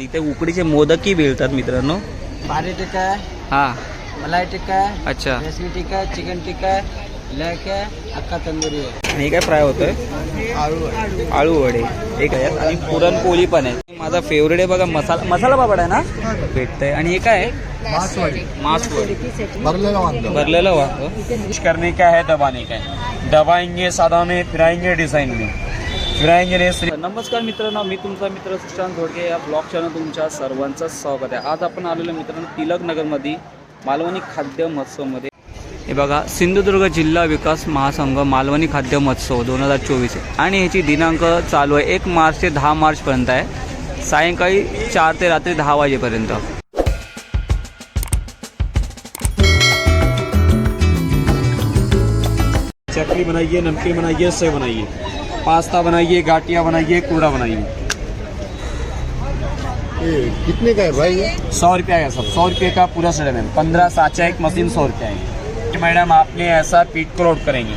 आणि इथे उकडीचे मोदकही मिळतात मित्रांनो. पारी टिक्का है हा. मलाई टिक्का है अच्छा. रेशमी टिक्का है चिकन टिक्का है लेग है अक्का तंदूरी है आणि हे काय फ्राय होतोय? आलू आळू वडे. एक आहे आणि पुरणपोळी पण आहे. माझा फेवरेट आहे बघा मसाला मसाला पापड आहे ना? भेटतंय. आणि हे काय आहे? मांस वडे भरलेलं वांग. कुछ करने का है दबाने का है दबाएंगे सादा में फिराएंगे डिजाइन में रेस नमस्कार मित्रांनो मी तुमचा मित्र सुशांत धोडके या ब्लॉग चॅनल तुमच्या सर्वांचं स्वागत आहे. आज आपण आलेलो मित्रांनो तिलक नगरमध्ये मालवणी खाद्य महोत्सवमध्ये. हे बघा सिंधुदुर्ग जिल्हा विकास महासंघ मालवणी खाद्य महोत्सव दोन हजार चोवीस आणि ह्याची दिनांक चालू आहे एक मार्च ते दहा मार्चपर्यंत आहे. सायंकाळी चार ते रात्री दहा वाजेपर्यंत. चकली बनाइए नमकीन बनाइए सेव बनाइए। पास्ता बनाइए गाटिया बनाइए कूड़ा बनाइए। कितने का है भाई सौ रुपया का सब सौ रुपये का पूरा सेट है पंद्रह साचा एक मशीन सौ रुपया है। मैडम आपने ऐसा पीट को लोड करेंगे।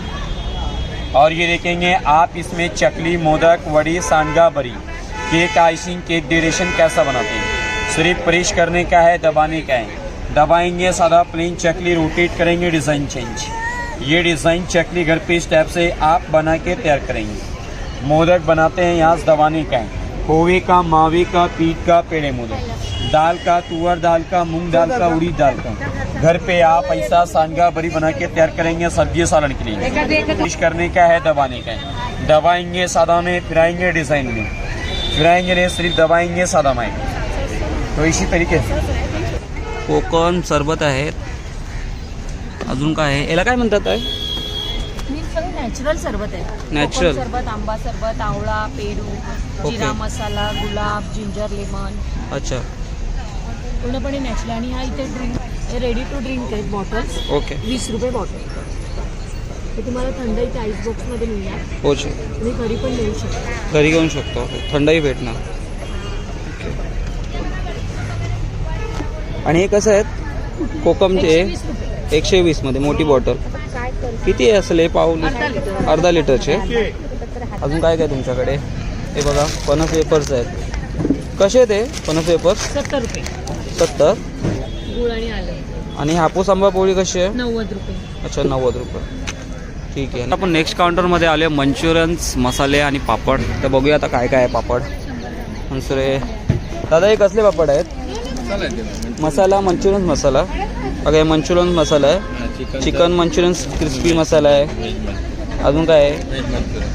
और ये देखेंगे आप इसमें चकली मोदक वड़ी सांडगा बरी केक आइसिंग केक डेरेशन कैसा बनाते हैं? सिर्फ़ परिश करने का है दबाने का है। दबाएँगे सादा प्लेन चकली रोटेट करेंगे डिज़ाइन चेंज ये डिज़ाइन चकली घर पे इस टाइप से आप बना के तैयार करेंगे। मोदक बनाते हैं, यहाँ से दबाने का है खोवे का, मावे का पीठ का, पेड़े मोदक। दाल का, तुअर दाल का, मूंग दाल का उड़ीद दाल का। घर पे आप ऐसा सांगा बरी बना के तैयार करेंगे सब्ज़ी सालन के लिए। फ़िश करने का है दबाने का दबाएँगे सादा में, फिराएँगे डिज़ाइन में। फिराएँगे नहीं, सिर्फ़ दबाएँगे सादा में। तो इसी तरीके से। सरबत आहेत अजून काय आहे? याला काय म्हणतात आहे मी सगळं नॅचरल सरबत आहे. कोकम सरबत आंबा सरबत आवळा पेरू जिरा मसाला गुलाब जिंजर लेमन. अच्छा. पूर्णपणे नॅचरल आणि हा इथे ड्रिंक रेडी टू ड्रिंक आहेत बॉटल्स ओके वीस रुपये बॉटल ते तुम्हाला थंड इथे आईस बॉक्समध्ये मिळणार. हो तुम्ही घरी पण नेऊ शकता. घरी घेऊन शकतो. थंडही भेटणार. आणि हे कसं आहेत? कोकमचे एकशे वीसमध्ये मोठी बॉटल किती आहे असेल हे पाव अर्धा लिटर अर्धा लिटरचे. अजून काय काय तुमच्याकडे? हे बघा फणस वेपर्स आहेत. कसे आहेत हे फणस वेपर्स सत्तर रुपये. सत्तर. गुळ आणि आलं. आणि हापूस आंबा पोळी कशी आहे? नव्वद रुपये. अच्छा नव्वद रुपये. ठीक आहे. आपण नेक्स्ट काउंटरमध्ये आले मंचुरियन्स मसाले आणि पापड. तर बघूया आता काय काय आहे पापड. दुसरे दादा हे कसले पापड आहेत? मसाला मंचुरियन मसाला. बघा हे मंचुरियन मसाला आहे चिकन मंचुरियन क्रिस्पी मसाला आहे अजून काय आहे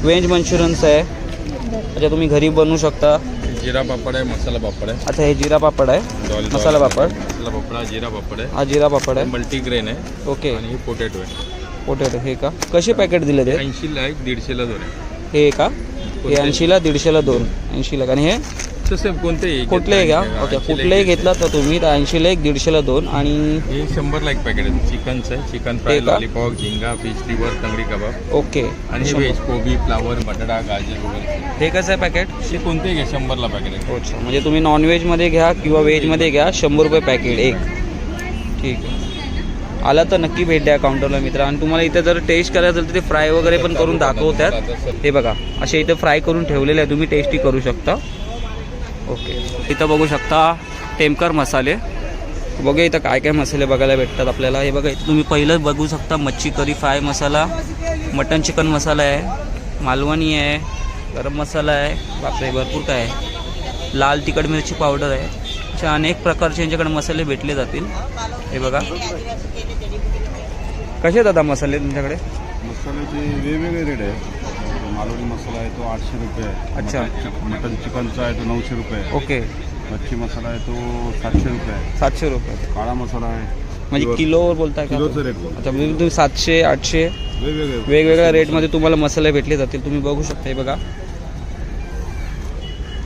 व्हेज मंचुरियन्स आहे अच्छा तुम्ही घरी बनवू शकता जीरा पापड़ है मसाला पापड़ है अच्छा हे जिरा पापड आहे मसाला पापड मसाला पापड़ है जीरा पापड़ है हा जिरा पापड आहे मल्टीग्रेन है ओके आणि हे पोटॅटो आहे पोटॅटो हे का कसे पॅकेट दिले ते ऐंशीला एक दीडशेला दोन आहे हे का हे ऐंशीला दीडशेला दोन ऐंशीला आणि हे तसं कोणतेही कुठलेही घ्या. ओके कुठलेही घेतला तर तुम्ही तर ऐंशीला एक दीडशेला दोन आणि हे शंभरला एक पॅकेट आहे. चिकनचं आहे. चिकन फ्राय का? लॉलीपॉप झिंगा फिश लिव्हर तंगडी कबाब. ओके. आणि व्हेज कोबी फ्लावर बटाटा गाजर वगैरे हे कसं आहे पॅकेट हे कोणतेही घ्या. शंभरला पॅकेट आहे. अच्छा म्हणजे तुम्ही नॉनव्हेजमध्ये घ्या किंवा व्हेजमध्ये घ्या. शंभर रुपये पॅकेट एक. ठीक आहे. आला तर नक्की भेट द्या काउंटरला मित्र. आणि तुम्हाला इथे जर टेस्ट करायचं असेल तर ते फ्राय वगैरे पण करून दाखवतात. हे बघा असे इथे फ्राय करून ठेवलेले आहे. तुम्ही टेस्टी करू शकता. ओके. इथं बघू शकता टेमकर मसाले. बघूया इथं काय काय मसाले बघायला भेटतात आपल्याला. हे बघा इथं तुम्ही पहिलं बघू शकता मच्छी करी फ्राय मसाला. मटन चिकन मसाला आहे. मालवणी आहे. गरम मसाला आहे. बापरे भरपूर काय आहे. लाल तिखट मिरची पावडर आहे. अशा अनेक प्रकारचे यांच्याकडे मसाले भेटले जातील. हे बघा. कसे दादा मसाले तुमच्याकडे? मसाल्याचे वेगवेगळे रेट आहे. मालवणी मसाला आहे तो आठशे रुपये आहे. अच्छा. मटन चिक- मटन चिकनचा आहे तो नऊशे रुपये आहे. ओके. मच्छी मसाला आहे तो सातशे रुपये आहे. सातशे रुपये. काळा मसाला आहे. म्हणजे किलो- किलोवर बोलताय का किलोचं रेट बोल. अच्छा म्हणजे तुम्ही सातशे आठशे वेगवेगळे वेगवेगळ्या रेटमध्ये तुम्हाला मसाले भेटले जातील. तुम्ही बघू शकता हे बघा.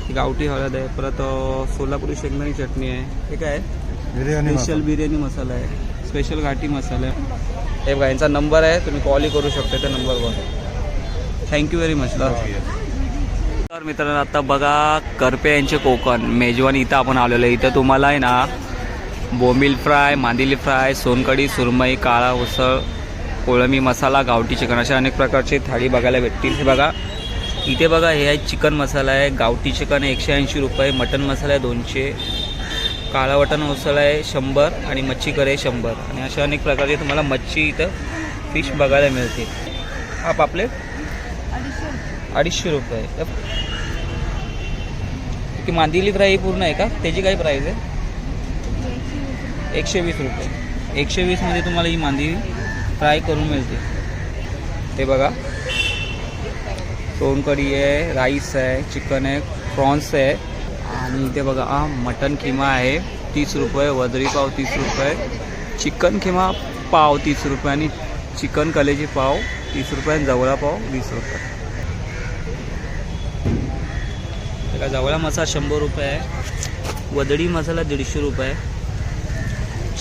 ही गावठी हळद आहे परत अ, सोलापुरी शेंगदाणी चटणी आहे. हे काय आहे? बिर्याणी स्पेशल बिर्याणी मसाला आहे. स्पेशल घाटी मसाला आहे. हे बघा यांचा नंबर आहे. तुम्ही कॉलही करू शकता त्या नंबरवर थँक्यू व्हेरी मच तर मित्रांनो आता बघा करपे यांचे कोकण. मेजवान इथं आपण आलेलो आहे. इथं तुम्हाला आहे ना बोंबील फ्राय मांदिली फ्राय सोनकढी सुरमई काळा उसळ कोळंबी मसाला गावठी चिकन अशा अनेक प्रकारचे थाळी बघायला भेटतील. हे बघा इथे बघा हे आहे चिकन मसाला आहे गावठी चिकन आहे एकशे ऐंशी रुपये मटन मसाला आहे दोनशे. काळा वटण उसळ आहे शंभर आणि मच्छी करे आहे शंभर. आणि अशा अनेक प्रकारचे तुम्हाला मच्छी इथं फिश बघायला मिळते हा पापलेट अडीचशे रुपये ती मांदिली फ्राय पूर्ण आहे का? त्याची काय प्राईस आहे? एकशे वीस रुपये. एकशे वीसमध्ये तुम्हाला ही मांदिली फ्राय करून मिळते. ते बघा. सोनकढी आहे राईस आहे चिकन आहे प्रॉन्स आहे. आणि इथे बघा हा मटन किमा आहे तीस रुपये वदरी पाव तीस रुपये चिकन किमा पाव तीस रुपये आणि चिकन कलेजी पाव तीस रुपये आणि जवळा पाव वीस रुपये. त्याला जवळा मसाला शंभर रुपये आहे. वदडी मसाला दीडशे रुपये आहे.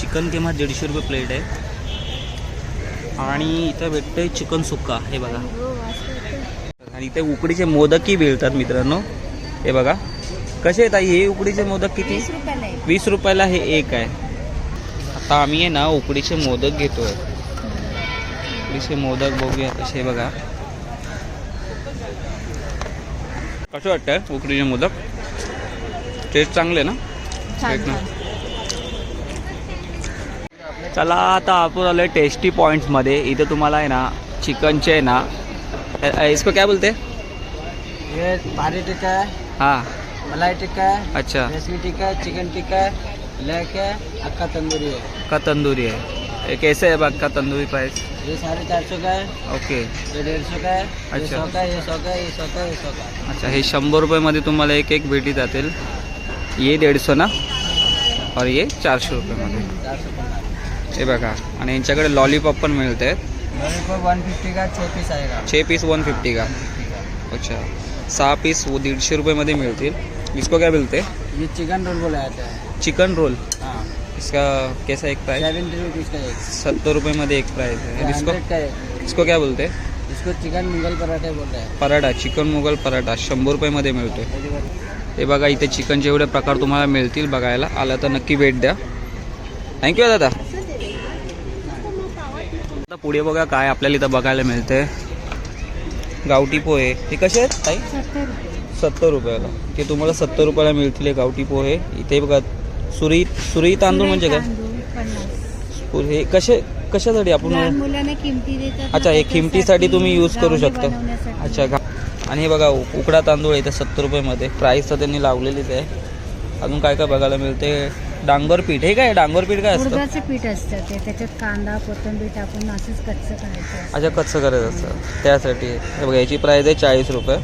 चिकन किमा दीडशे रुपये प्लेट आहे. आणि इथं भेटतंय चिकन सुक्का. हे बघा. आणि इथे उकडीचे मोदकही मिळतात मित्रांनो. हे बघा. कसे आहेत हे उकडीचे मोदक किती? वीस रुपयाला हे एक आहे. आता आम्ही आहे ना उकडीचे मोदक घेतोय. उकडीचे मोदक बघूया कसे बघा. कसं वाटतं उकडीचे मोदक? टेस्ट चांगले ना? चला आता आपण आलोय टेस्टी पॉईंट्समध्ये इथे तुम्हाला आहे ना चिकनचे आहे ना अ- अ, इसको क्या बोलते? ये पारी टिक्का है हाँ. मलाई टिक्का है अच्छा. रेशमी टिक्का है चिकन टिक्का है लेक है अक्का तंदूरी है। का तंदूरी है. ये कैसे है बाग का तंदूरी प्राइस ये साढ़े चार सौ का है ओके ये डेढ़ सौ का है ये अच्छा। सौ का है ये सौ का है ये सौ का है ये सौ का अच्छा हे शंभर रुपयामध्ये तुम्हाला एक एक भेटी जातील. ये दीडशे ना? और ये चारशे रुपयामध्ये. हे बघा आणि यांच्याकडे लॉलीपॉप पण मिळत. आहेत वन फिफ्टी का छः पीस आएगा छः पीस वन फिफ्टी का? अच्छा सहा पीस वो दीडशे रुपयामध्ये मिळतील. इसको क्या बोलते ये चिकन रोल बोला जाता है। चिकन रोल हाँ। इसका कैसा एक प्राइस सेवेंटी रुपीज़ का एक। सत्तर रुपये मध्ये एक प्राइस है। इसको इसको क्या बोलते? इसको चिकन मुगल पराठे बोलते हैं। पराठा चिकन मुगल पराठा शंभर रुपयामध्ये मिळतो हे बघा इथे चिकनचे एवढे प्रकार तुम्हाला मिळतील बघायला आला तर नक्की भेट द्या. थँक्यू दादा. आता पुढे बघा काय आपल्याला इथं बघायला मिळते गावठी पोहे. हे कसे आहेत ताई? सत्तर रुपयाला. ते तुम्हाला सत्तर रुपयाला मिळतील हे गावठी पोहे. इथे बघा सुरी सुरी तांदूळ म्हणजे काय? हे कसे? कशासाठी आपण मुलांना किमती देतात अच्छा हे किमतीसाठी तुम्ही यूज करू शकता. अच्छा घा आणि हे बघा उ- उकडा तांदूळ आहे ते सत्तर रुपयामध्ये. प्राईस तर त्यांनी लावलेलीच आहे. अजून काय काय बघायला मिळते? डांगर पीठ. हे काय डांगर पीठ काय असतं? उडदाचं पीठ असतं ते. त्याच्यात कांदा कोथिंबीर टाकून असंच कच्चं करायचं अच्छा कच्चं करायचं असतं. त्यासाठी. हे बघा याची प्राईस आहे चाळीस रुपये.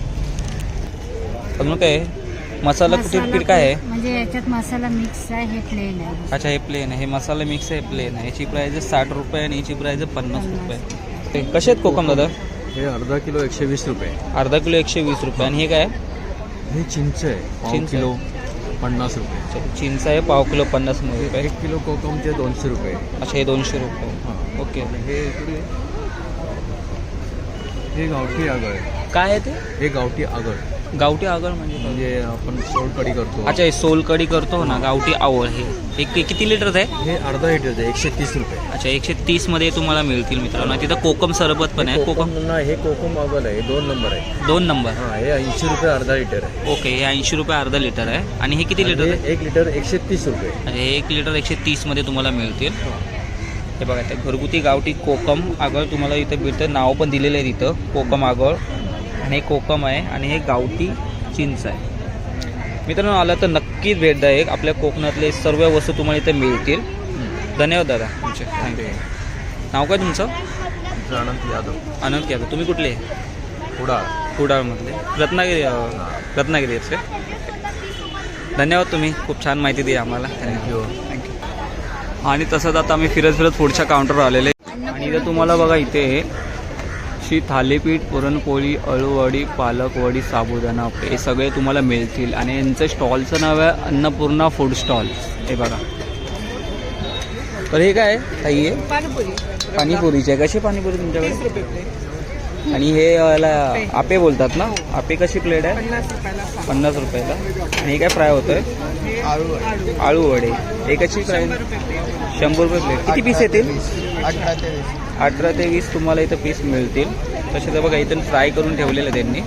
अजून काय? आहे? मसाला कुठे पीठ काय आहे? म्हणजे याच्यात मसाला मिक्स आहे हे प्लेन आहे. अच्छा हे प्लेन आहे. हे मसाला मिक्स आहे प्लेन आहे. याची प्राईस आहे साठ रुपये आणि याची प्राईस आहे पन्नास रुपये. हे कसे आहेत कोकम दादा? हे अर्धा किलो एकशे वीस रुपये. अर्धा किलो एकशे वीस रुपये. आणि हे काय? हे चिंच आहे. चिंच आहे. किलो पन्नास रुपये. अच्छा, चिंच आहे पाव किलो पन्नास रुपये एक किलो कोकमचे दोनशे रुपये. अच्छा हे दोनशे रुपये. ओके. हे इकडे हे गावठी आगळ आहे. काय आहे ते? हे गावठी आगळ. गावठी आगळ म्हणजे काय? म्हणजे आपण सोलकढी करतो. अच्छा हे सोलकढी करतो ना गावठी आवळ हे हे कि- किती लिटरचं आहे? हे अर्धा लिटरचं आहे एकशे तीस रुपये. अच्छा एकशे तीसमध्ये तुम्हाला मिळतील मित्रांनो. तिथं कोकम सरबत पण आहे. कोकम कोकम नाही हे कोकम आगल आहे हे दोन नंबर आहे. दोन नंबर. हां हे ऐंशी रुपये अर्धा लिटर आहे. ओके हे ऐंशी रुपये अर्धा लिटर आहे. आणि हे किती लिटर आणि आहे? हे एक लिटर एकशे तीस रुपये. अच्छा हे एक लिटर एकशे तीसमध्ये तुम्हाला मिळतील. हे. बघा ते घरगुती गावठी कोकम आगळ तुम्हाला इथं भेटतं नाव पण दिलेलं आहे तिथं कोकम आगळ. आणि हे कोकम आहे आणि हे गावठी चिंच आहे. मित्रांनो आलं तर नक्कीच भेट द्या एक. आपल्या कोकणातले सर्व वस्तू तुम्हाला इथे मिळतील. धन्यवाद दादा. तुमचे. थँक्यू नाव काय तुमचं? आनंद यादव. अनंत यादव. तुम्ही कुठले? कुडाळ. कुडाळमधले. रत्नागिरी रत्नागिरीचे धन्यवाद तुम्ही. खूप छान माहिती दिली आम्हाला. थँक्यू थँक्यू आणि तसंच आता आम्ही फिरत फिरत पुढच्या काउंटरवर आलेले आणि इथं तुम्हाला बघा इथे शी थालीपीठ पुरणपोळी अळूवडी पालकवडी साबुदाणा हे सगळे तुम्हाला मिळतील. आणि यांचं स्टॉलचं नाव आहे अन्नपूर्णा फूड स्टॉल. हे बघा. तर हे काय आहे? ताई आहे पाणीपुरीचे कशी पाणीपुरी तुमच्याकडे? आणि हे याला आपे बोलतात ना? आपे कशी प्लेट आहे? पन्नास रुपयाला आणि हे काय फ्राय होतं आहे आळू वडे हे कशी प्राईस शंभर रुपये प्लेट. किती पीस येतील? अठरा ते वीस तुम्हाला इथं पीस मिळतील. तसे तर बघा इथं फ्राय करून ठेवलेलं त्यांनी.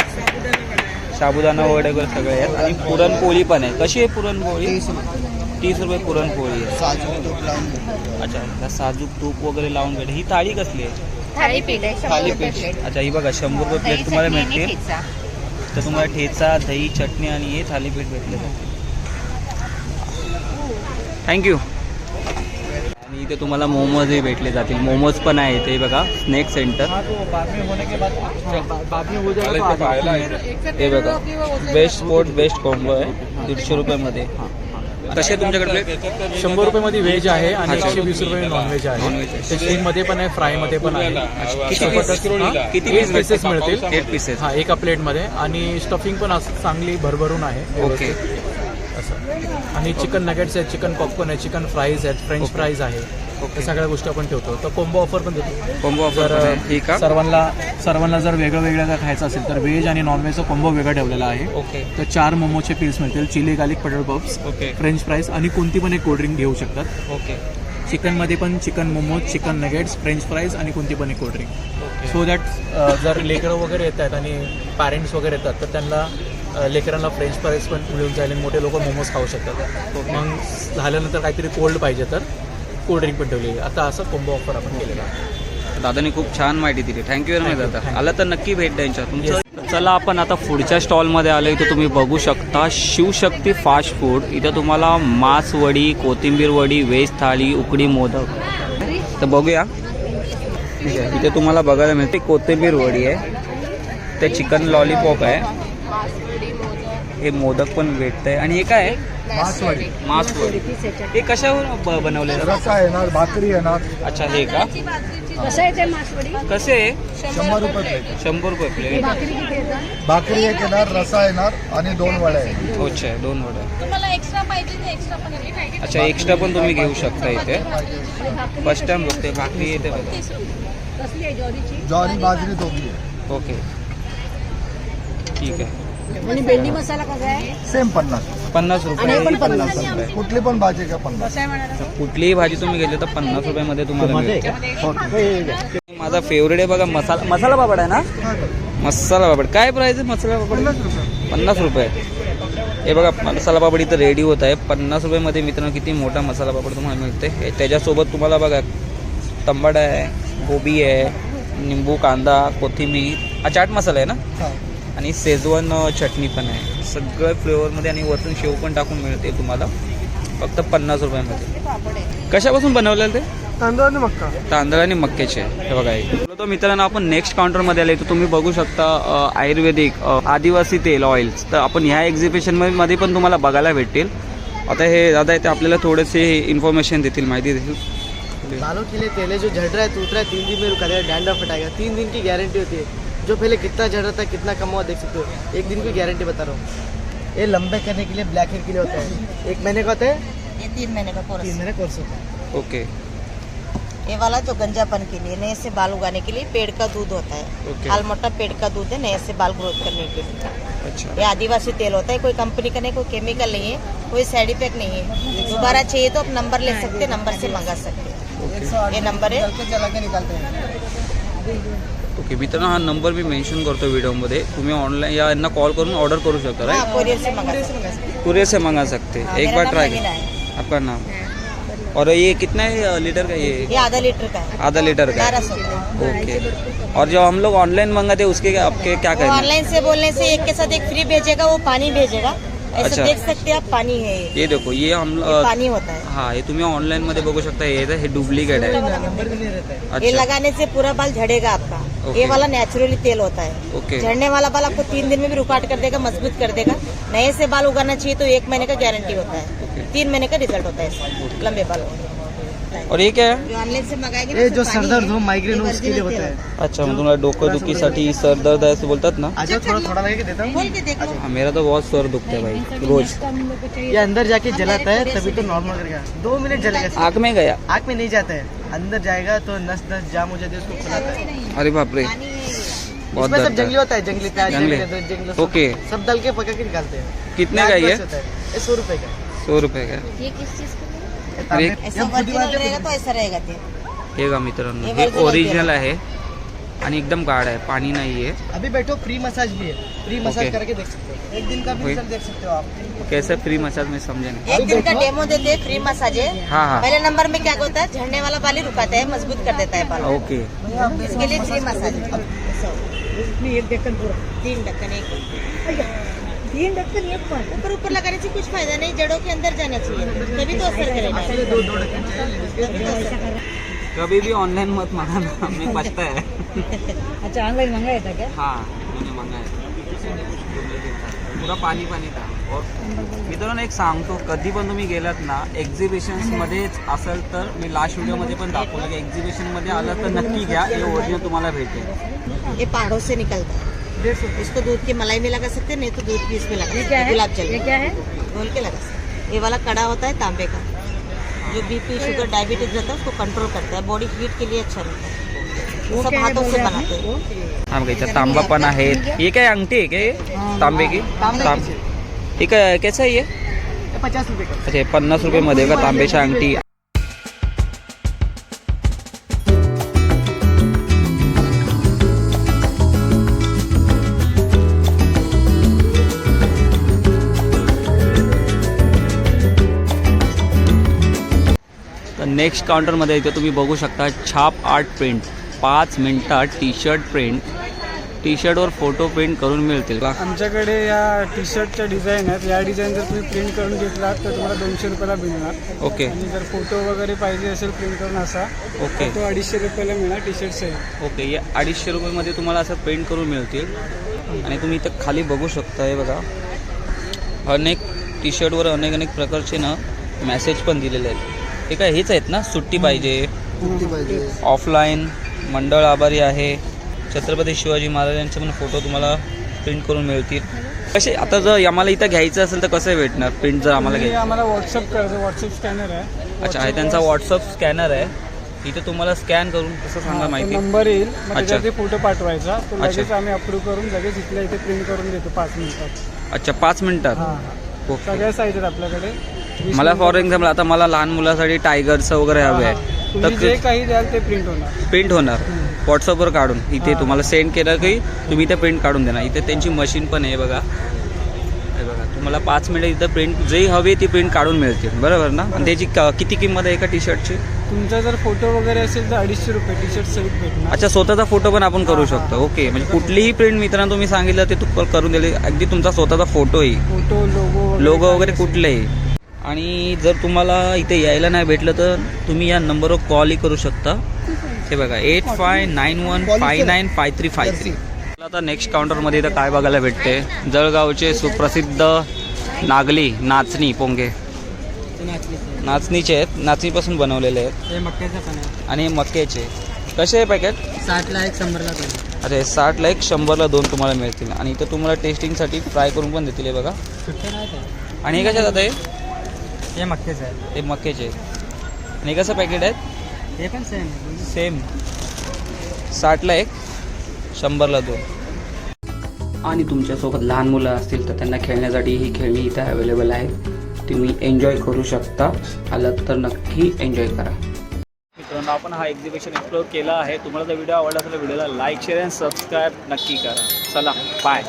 साबुदाणा वगैरे वगैरे सगळे आहेत. आणि पुरणपोळी पण आहे. कशी आहे पुरणपोळी? तीस रुपये. पुरणपोळी आहे. अच्छा साजूक तूप वगैरे लावून भेटेल ही थाळी कसली आहे? थालीपीठ आहे थालीपीठ. अच्छा ही बघा शंभर रुपये प्लेट तुम्हाला मिळतील. तर तुम्हाला ठेचा दही चटणी आणि हे थालीपीठ भेटले. थँक्यू आणि इथे तुम्हाला मोमोजही भेटले जातील. मोमोज पण आहे इथे बघा स्नॅक सेंटर. हे बघा बेस्ट स्पोर्ट बेस्ट कॉम्बो आहे. दीडशे रुपयामध्ये. कसे तुमच्याकडे शंभर रुपयामध्ये व्हेज आहे आणि. एकशे वीस रुपये नॉनव्हेज आहे. ते स्टीममध्ये पण आहे फ्रायमध्ये पण आहे. किती भेटतात? मिळतील. Eight pieces. हा एका प्लेटमध्ये आणि स्टफिंग पण असं चांगली भरभरून आहे. ओके आणि चिकन नगेट्स आहेत चिकन पॉपकॉर्न आहे चिकन फ्राईज आहेत फ्रेंच. फ्राईज आहे. ओके. सगळ्या गोष्टी आपण ठेवतो. तर कोंबो ऑफर पण देतो. कॉम्बो जर ऑफर ठीक आहे. सर्वांना सर्वांना जर वेगळं वेगळं जर खायचं असेल तर व्हेज आणि नॉनव्हेजचा कोंबो वेगळा ठेवलेला आहे. ओके तर चार मोमोचे पीस मिळतील चिली गार्लिक पटेल पप्स ओके फ्रेंच फ्राईज आणि कोणती पण एक कोल्ड्रिंक घेऊ शकतात. ओके चिकनमध्ये पण chicken momos chicken nuggets French fries आणि कोणती पण एक कोल्ड्रिंक सो दॅट जर लेकरं वगैरे येत आहेत आणि पॅरेंट्स वगैरे येतात तर त्यांना लेकरांना फ्रेंच फ्राईज पण मिळून जाईल मोठे लोक मोमोज खाऊ शकतात. मग झाल्यानंतर काहीतरी कोल्ड पाहिजे तर कोल्ड्रिंक पण ठेवली आता असं कोंबो ऑफर आपण केलेला दादानी खूप छान माहिती दिली. थँक्यू व्हेरी मच दादा. आला तर नक्की भेट द्या यांच्या तुमचं चला आपण आता पुढच्या स्टॉलमध्ये आलो इथे तुम्ही बघू शकता शिवशक्ती फास्ट फूड इथे तुम्हाला मांस वडी कोथिंबीर वडी व्हेज थाळी उकडी मोदक. तर बघूया. ठीक आहे इथे तुम्हाला बघायला मिळते. कोथिंबीर वडी आहे. ते चिकन लॉलीपॉप आहे. हे मोदक पण भेटत आहे आणि हे काय? आहे मासवाडी. मांसवडी. हे कशावर ब- बनवलेलं? रसा येणार भाकरी येणार. अच्छा हे का? कसं आहे ते मासवडी? कसे? आहे शंभर रुपये प्लेट. शंभर रुपये प्लेट. भाकरी किती येतात? भाकरी एक येणार रसा येणार आणि दोन वड्या येणार अच्छा दोन वड्या. तुम्हाला एक्स्ट्रा पाहिजे ते एक्स्ट्रा पण येते अच्छा एक्स्ट्रा पण तुम्ही घेऊ शकता इथे. फर्स्ट टाइम बघते भाकरी येते बघा. कसली आहे ज्वारीची? ज्वारी बाजरी दोघी आहे. ओके. ठीक आहे. आणि भेंडी मसाला कसा आहे? सेम पन्नास. पन्नास रुपये. आणि हे पण पन्नास पन्नास. रुपये. कुठली पण भाजी का पन्नास. कुठलीही भाजी तुम्ही घेतली तर पन्नास रुपयामध्ये तुम्हाला मिळते. माझा फेवरेट आहे बघा मसाला मसाला पापड आहे ना? मसाला पापड काय प्राइस आहे मसाला पापड पन्नास रुपये. हे बघा मसाला पापड इथं रेडी होत आहे. पन्नास रुपयामध्ये मित्रांनो किती मोठा मसाला पापड तुम्हाला मिळते हे त्याच्यासोबत तुम्हाला बघा टमाटा आहे गोबी आहे निंबू कांदा कोथिंबीर. हा चाट मसाला आहे ना? आणि शेजवान अ, चटणी पण आहे. सगळं फ्लेवरमध्ये आणि वरतून शेव पण टाकून मिळते तुम्हाला. फक्त पन्नास रुपयामध्ये. कशापासून बनवलेलं ते? तांदूळ आणि मक्का. तांदळ आणि मक्याचे. हे बघा तो मित्रांनो आपण नेक्स्ट काउंटरमध्ये आले तर तुम्ही बघू शकता आयुर्वेदिक आदिवासी तेल ऑइल्स तर आपण ह्या एक्झिबिशनमध्ये पण तुम्हाला बघायला भेटतील. आता हे दादा ते आपल्याला थोडेसे इन्फॉर्मेशन देतील माहिती देतील. बालों के लिए जो झड़ रहा है टूट रहा है तीन दिन में रुका हटाएगा तीन दिन की गारंटी होती है. जो पहले कितना झड़ रहा था कितना कम हुआ देख सकते हो। एक दिन की गारंटी बता रहा हूँ। ये लंबे करने के लिए ब्लैक हेयर के लिए होता है। एक महीने का होता है? ये तीन महीने का कोर्स तीन महीने कोर्स होता है। ओके। ये वाला जो गंजापन के लिए नए से बाल उगाने के लिए पेड़ का दूध होता है। ओके। हाल मोटा पेड़ का दूध है नए से बाल ग्रोथ करने के लिए। अच्छा। ये आदिवासी तेल होता है कोई कंपनी का नहीं कोई केमिकल नहीं है कोई साइड इफ़ेक्ट नहीं है। दोबारा चाहिए तो आप नंबर ले सकते हैं नंबर से मंगा सकते हैं। ये नंबर है। निकालते हैं। ओके मित्रांनो हा नंबर मी मेन्शन करतो व्हिडिओमध्ये तुम्ही ऑनलाईन या यांना कॉल करून ऑर्डर करू शकता हाँ राईट कोरियर से मंगा सकते हैं. कुरियर से मंगा सकते. हाँ, एक मेरा बार नाम ट्राई है आपका नाम? और ये कितना है लीटर का ये? ये आधा लीटर का है. आधा लीटर का ओके और जब हम लोग ऑनलाइन मंगाते हैं उसके आपके क्या वो कहना ऑनलाइन से बोलने से एक के साथ एक फ्री भेजेगा वो पानी भेजेगा. ऐसा अच्छा। देख सकते हैं आप पानी है ये. ये देखो ये हम ये पानी होता है. हाँ ये तुम्ही ऑनलाईन मध्ये बघू शकता हे हे डुप्लिकेट आहे है ये अच्छा लगाने से पूरा बाल झड़ेगा आपका. ये वाला नेचुरली तेल होता है। झड़ने वाला बाल आपको तीन दिन में भी रुकाट कर देगा मज़बूत कर देगा। नए से बाल उगाना चाहिए तो एक महीने का गारंटी होता है। तीन महीने का रिज़ल्ट होता है लंबे बाल और ये क्या है? जो ऑनलाइन से मंगाएँगे ये जो सर दर्द हो माइग्रेन उसके लिए होता है। अच्छा तुम्हाला डोकं दुखीसाठी सर दर्द आहे असं बोलतात ना? आ जाओ थोड़ा थोड़ा लगे देता हूँ। हाँ, मेरा तो बहुत सर दुखता है भाई रोज। ये अंदर जाके जलाता है तभी तो नॉर्मल करेगा दो मिनट जलेगा। आग में गया। आँख में नहीं जाता है। अंदर जाएगा तो नस नस जाम हो जाती है उसको खुलाता है अरे बाप रे। बहुत इसमें सब जंगली होता है जंगली प्याज जंगली? ओके। सब दल के पका के निकालते हैं। कितने का ये? है। सौ रुपए का। सौ रुपये का। ये किस चीज का ऐसा रहेगा तो ऐसा रहेगा हे का मित्रांनो हे हे original ओरिजिनल आहे आणि एकदम गाढ आहे पाणी नाही आहे अभी बैठो फ्री मसाज भी है. Free massage Okay. करके देख सकते हो. एक दिन का भी। रिज़ल्ट देख सकते हो आप. कैसे फ्री मसाज में समझे नहीं एक दिन का डेमो देते हैं फ्री मसाज है हाँ. हाँ पहले नंबर में क्या होता है? झड़ने वाला बाल ही रुकाता है मज़बूत कर देता है बाल। ओके इसके लिए फ्री मसाज एक ढक्कन पूरा. तीन ढक्कन एक तीन ढक्कन एक पण ऊपर ऊपर लगाने से कुछ फ़ायदा नहीं जड़ों के अंदर जाना चाहिए। तभी तो असर करेगा। कभी भी ऑनलाइन मत मंगाना हमें पता है। अच्छा ऑनलाइन मंगा येता क्या? हाँ मैंने मंगाया पुरा पाणी पाणी था। और मित्रांनो एक सांगतो कधी पण तुम्ही गेलात ना एक्झिबिशन्समध्येच असेल तर मी लास्ट व्हिडिओमध्ये पण दाखवलं की एक्झिबिशनमध्ये आलं तर नक्की घ्या हे ओरिजिनल तुम्हाला भेटेल. ये पहाड़ों से निकलता है इसको दूध की मलाई में लगा सकते हैं नहीं तो दूध भी इसमें लगा है. गुलाब जल. ये क्या है? घोल के लगा सकते ये वाला कड़ा होता है तांबे का. जो बीपी शुगर डायबिटीज़ रहता है उसको कंट्रोल करता है। बॉडी हीट के लिए अच्छा रहता है। ये सब क्या है हाथों से बनाते हैं। हा इथं तांबा पण आहेत हे काय अंगठी है काय तांबे की? तांबे तांब हे काय कैसा आहे हे? ये? पचास रुपए का। अच्छा हे पन्नास रुपये मध्ये का तांब्याची अंगठी। नेक्स्ट काउंटरमध्ये इथे तुम्ही बघू शकता छाप आर्ट प्रिंट पाच मिनिटात टी शर्ट प्रिंट टी शर्टवर फोटो प्रिंट करून मिळतील. आमच्याकडे या टी शर्टच्या डिझाईन आहेत. या डिझाईन जर तुम्ही प्रिंट करून घेतलात तर तुम्हाला दोनशे रुपयाला मिळणार. ओके. आणि जर फोटो वगैरे पाहिजे असेल प्रिंट करून असा ओके. तो अडीचशे रुपयाला मिळणार टी शर्ट सेम ओके या अडीचशे रुपयामध्ये तुम्हाला असं प्रिंट करून मिळतील. आणि तुम्ही इथं खाली बघू शकता हे बघा. अनेक टी शर्टवर अनेक अनेक प्रकारचे ना मॅसेज पण दिलेले आहेत. हे काय हेच आहेत ना? सुट्टी पाहिजे. ऑफलाईन मंडळ आभारी आहे. छत्रपती शिवाजी महाराजांचे पण फोटो तुम्हाला प्रिंट करून मिळतील. कसे आता जर आम्हाला इथं घ्यायचं असेल तर कसं भेटणार? प्रिंट जर आम्हाला घ्यायचं. आम्हाला व्हॉट्सअप करायचं व्हॉट्सअप स्कॅनर आहे. अच्छा आहे त्यांचा व्हॉट्सअप स्कॅनर आहे. इथे तुम्हाला स्कॅन करून कसं सांगा माहिती. नंबर येईल. मग त्याच्यावर अच्छा. ते फोटो पाठवायचा. तो लगेच. आम्ही अप्रूव्ह करून लगेच इथल्या इथे प्रिंट करून देतो पाच मिनिटात. अच्छा पाच मिनिटात. हां. सगळ्या साईज आहेत आपल्याकडे. मला फॉर एक्झाम्पल आता मला लहान मुलासाठी टायगरचं वगैरे हवे आहे. तुम्ही जे तर काही द्याल ते प्रिंट होणार. प्रिंट होणार. व्हॉट्सअपवर काढून. इथे. तुम्हाला सेंड केलं की तुम्ही इथे प्रिंट काढून देणार. इथे त्यांची मशीन पण आहे बघा. तुम्हाला पाच मिनिटं इथं प्रिंट जे हवी ती प्रिंट काढून मिळतील. बरोबर ना? आणि त्याची क- किती किंमत आहे एका टी शर्टची तुमचा जर फोटो वगैरे असेल तर अडीचशे रुपये टी शर्ट सहित भेटणार. अच्छा स्वतःचा फोटो पण आपण करू हां, हां. शकतो. ओके म्हणजे कुठलीही प्रिंट मित्रांनो तुम्ही सांगितलं ते तू करून दिले. अगदी तुमचा स्वतःचा फोटोही फोटो लोगो लोगो वगैरे. कुठलेही. आणि जर तुम्हाला इथे यायला नाही भेटलं तर तुम्ही या नंबरवर कॉलही करू शकता. हे बघा eight five nine one five nine five three five three आता नेक्स्ट काउंटरमध्ये इथं काय बघायला भेटते? जळगावचे सुप्रसिद्ध नागली नाचणी पोंगे. नाचणीचे आहेत. नाचणीपासून बनवलेले आहेत. आणि मक्याचे. कसे आहे पॅकेट साठला एक शंभरला दोन. अरे साठला एक शंभरला दोन तुम्हाला मिळतील. आणि इथं तुम्हाला टेस्टिंगसाठी फ्राय करून पण देतील हे बघा. आणि हे कशात आहे? हे मक्याचं आहे हे मक्याचे आणि कसं पॅकेट आहेत? हे पण सेम सेम साठला एक शंभरला दोन. आणि तुमच्यासोबत लहान मुलं असतील तर त्यांना खेळण्यासाठी ही खेळणी इथं अवेलेबल आहे तुम्ही एन्जॉय करू शकता. आलात तर नक्की एन्जॉय करा. मित्रांनो आपण हा एक्झिबिशन एक्सप्लोअर केला आहे. तुम्हाला जर व्हिडिओ आवडला तर व्हिडिओला लाईक शेअर अँड सबस्क्राईब नक्की करा. चला बाय